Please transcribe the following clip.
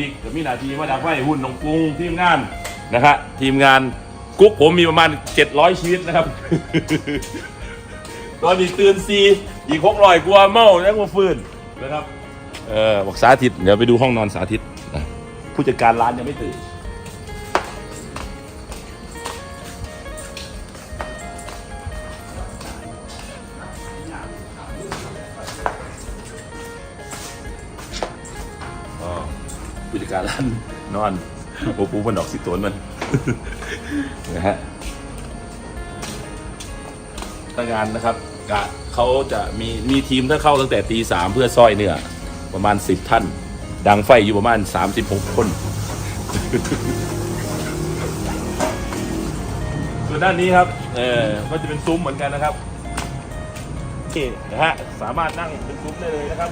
ดิกมีหนาทีมาดักไว้หุ่นน้องกรุงทีมงานนะครับทีมงานกุ๊กผมมีประมาณ 700 ชีวิตนะครับ ตอนนี้ตื่นซีอีกหกร้อยกลัวเมาแล้วกลัวฟื้นนะครับเออบอกสาธิตเดี๋ยวไปดูห้องนอนสาธิตนะผู้จัดการร้านยังไม่ตื่นอ๋อ ผู้จัดการร้านนอนโอปูมันดอกสิตวนมันนะฮะพนักงานนะครับกะเขาจะมีมีทีมถ้าเข้าตั้งแต่ตีสามเพื่อซ้อยเนื้อประมาณสิบท่าน ดังไฟอยู่ประมาณสามสิบหกคนส่วนด้านนี้ครับ เออก็จะเป็นซุ้มเหมือนกันนะครับนี่นะฮะสามารถนั่งเป็นซุ้มได้เลยนะครับ